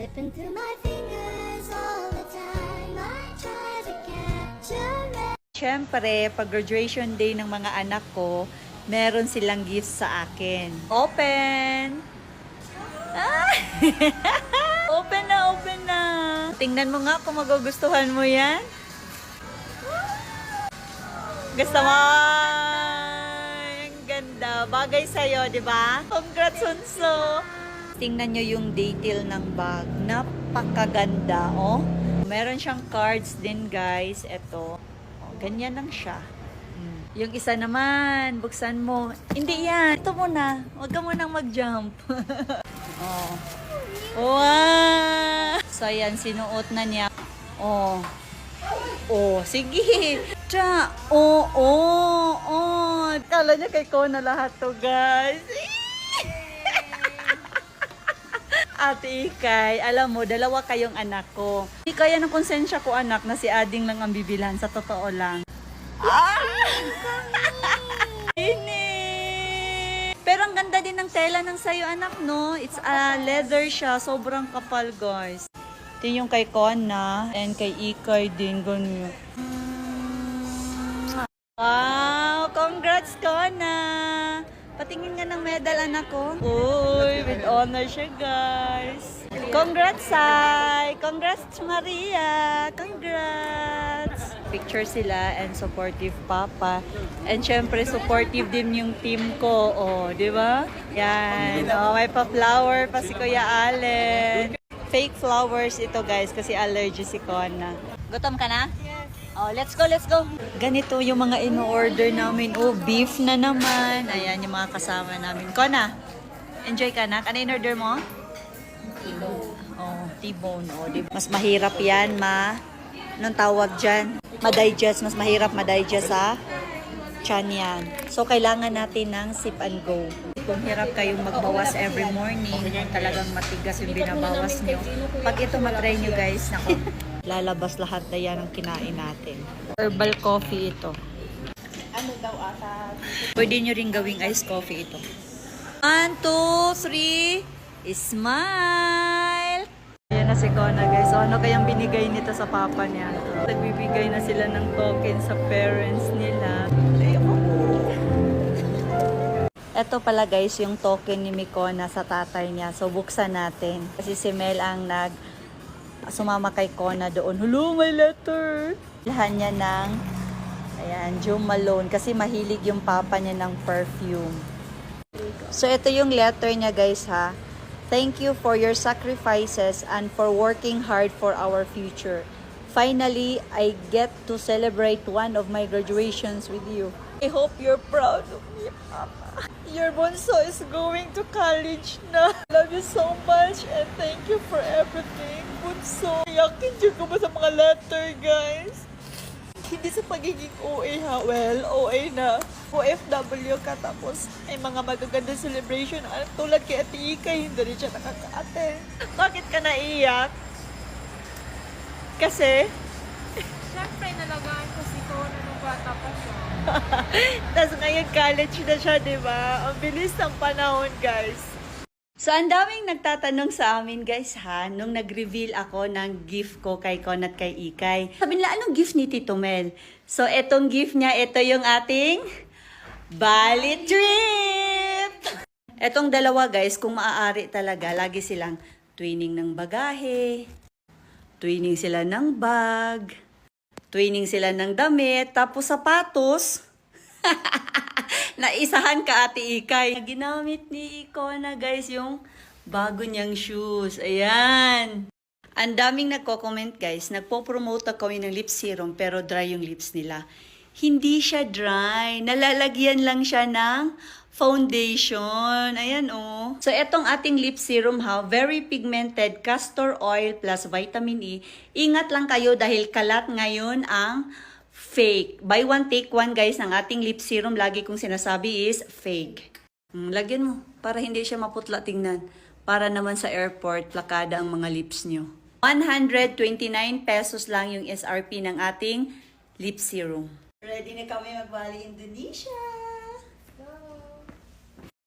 into my fingers all the time. I try to capture me. Siyempre, pag graduation day ng mga anak ko, meron silang gifts sa akin. Open! Ah! open na, open na! Tingnan mo nga kung magugustuhan mo yan. Gusto mo? Ang ganda. Bagay sa'yo, di ba? Congrats, Hunso! Tingnan nyo yung detail ng bag. Napakaganda, oh. Meron siyang cards din, guys. Ito. Oh, ganyan lang siya. Mm. Yung isa naman, buksan mo. Hindi yan. Ito muna. Huwag ka munang mag-jump. oh. Wow! So, ayan, sinuot na niya. Oh. Oh, sige. Tsa. Oh, oh, oh. Kala niya kay Kona lahat to, guys. Ate Ikay, alam mo, dalawa kayong anak ko. Hindi kaya ng konsensya ko anak na si Ading lang ang bibilhan, sa totoo lang. Ah! Ini! Pero ang ganda din ng tela ng sayo anak, no? It's a leather siya, sobrang kapal guys. Ito yung kay Kona and kay Ikay din, ganyan. Wow! Congrats, Kona! Patingin nga ng medal, anak ko. Uy, with honor siya, guys. Congrats, Sai! Congrats, Maria! Congrats! Picture sila and supportive papa. And syempre, supportive din yung team ko. Oh, di ba? Yan. Oh, may pa-flower pa si Kuya Allen. Fake flowers ito, guys, kasi allergy si Kona. Gutom ka na? Oh, let's go, let's go. Ganito yung mga in-order namin. Oh, beef na naman. Ayan yung mga kasama namin. Kona, enjoy ka na? Ano in-order mo? T-bone. Oh, T-bone. Oh, di ba? Mas mahirap yan, ma. Anong tawag dyan? Ma-digest. Mas mahirap ma-digest sa chan yan. So, kailangan natin ng sip and go. Kung hirap kayong magbawas every morning, talagang matigas yung binabawas nyo. Pag ito matry nyo guys, nako, lalabas lahat na yan ang kinain natin. Herbal coffee ito. Ano daw ata? Pwede nyo rin gawing iced coffee ito. One, two, three, smile! Ayan na si Kona guys. So, ano kayang binigay nito sa papa niya? Nagbibigay na sila ng token sa parents nila. Ito pala guys, yung token ni Mikona sa tatay niya. So, buksan natin. Kasi si Mel ang nag sumama kay Kona doon. Hello, my letter! Lahan niya ng ayan, Joe Malone. Kasi mahilig yung papa niya ng perfume. So, ito yung letter niya guys ha. Thank you for your sacrifices and for working hard for our future. Finally, I get to celebrate one of my graduations with you. I hope you're proud of me, Papa. Your bunso is going to college na. Love you so much and thank you for everything, bunso. Yakin dyan ko ba sa mga letter, guys? Hindi sa pagiging OA ha. Well, OA na. OFW ka tapos ay mga magaganda celebration. At tulad kay Ate Ika, hindi rin siya nakaka-attend. Bakit ka naiyak? Kasi? Siyempre, nalagaan ko si Kona nung bata pa siya. Tapos ngayon college na siya, di ba? Ang bilis ng panahon, guys. So, ang daming nagtatanong sa amin, guys, ha, nung nag-reveal ako ng gift ko kay Kon at kay Ikay. Sabi nila, anong gift ni Tito Mel? So, etong gift niya, ito yung ating Bali Trip! Etong dalawa, guys, kung maaari talaga, lagi silang twinning ng bagahe, twinning sila ng bag, twinning sila ng damit, tapos sapatos. Naisahan ka ate Ikay. Ginamit ni Iko na guys yung bago niyang shoes. Ayan. Ang daming nagko-comment guys. Nagpo-promote ako ng lip serum pero dry yung lips nila. Hindi siya dry. Nalalagyan lang siya ng foundation. Ayan oh. So etong ating lip serum ha, very pigmented castor oil plus vitamin E. Ingat lang kayo dahil kalat ngayon ang fake. Buy one, take one guys ng ating lip serum. Lagi kong sinasabi is fake. Mm, lagyan mo para hindi siya maputla tingnan. Para naman sa airport, plakada ang mga lips nyo. 129 pesos lang yung SRP ng ating lip serum. Ready na kami mag-Bali Indonesia!